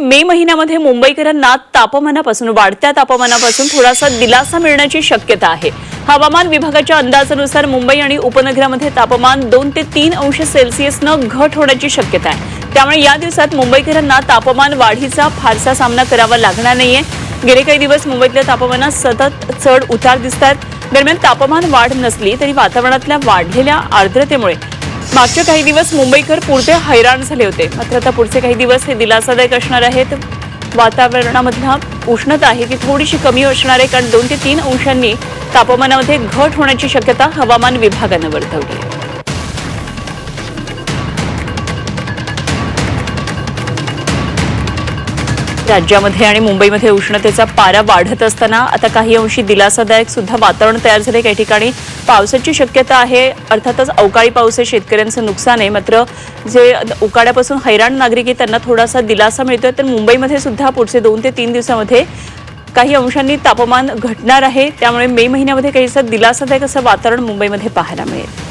मे महिन्यामध्ये मुंबईकरांना तापमानापासून वाढत्या तापमानापासून थोडासा दिलासा मिळण्याची शक्यता आहे. हवामान विभागाच्या अंदाजानुसार मुंबई आणि उपनगरामध्ये तापमान दोन ते तीन अंश सेल्सिअसनं घट होण्याची शक्यता आहे. त्यामुळे या दिवसात मुंबईकरांना तापमान वाढीचा फारसा सामना करावा लागणार नाहीये. गेले काही दिवस मुंबईतल्या तापमानात सतत चढ उतार दिसतात दरम्यान तापमान वाढ नसली तरी वातावरणातल्या वाढलेल्या आर्द्रतेमुळे मागचे काही दिवस मुंबईकर पुरते हैराण झाले होते. मात्र आता पुढचे काही दिवस हे दिलासादायक असणार आहेत. वातावरणामधला उष्णता आहे ती थोडीशी कमी असणार आहे कारण दोन ते तीन अंशांनी तापमानामध्ये घट होण्याची शक्यता हवामान विभागानं वर्तवली आहे. राज्यामध्ये आणि मुंबईमध्ये उष्णतेचा पारा वाढत असताना आता काही अंशी दिलासादायक सुद्धा वातावरण तयार झाले. काही ठिकाणी पावसाची शक्यता आहे. अर्थातच अवकाळी पाऊस आहे शेतकऱ्यांचं नुकसान आहे. मात्र जे उकाड्यापासून हैराण नागरिक आहे त्यांना थोडासा दिलासा मिळतोय. तर मुंबईमध्ये सुद्धा पुढचे दोन ते तीन दिवसामध्ये काही अंशांनी तापमान घटणार आहे. त्यामुळे मे महिन्यामध्ये काहीसा दिलासादायक असं वातावरण मुंबईमध्ये पाहायला मिळेल.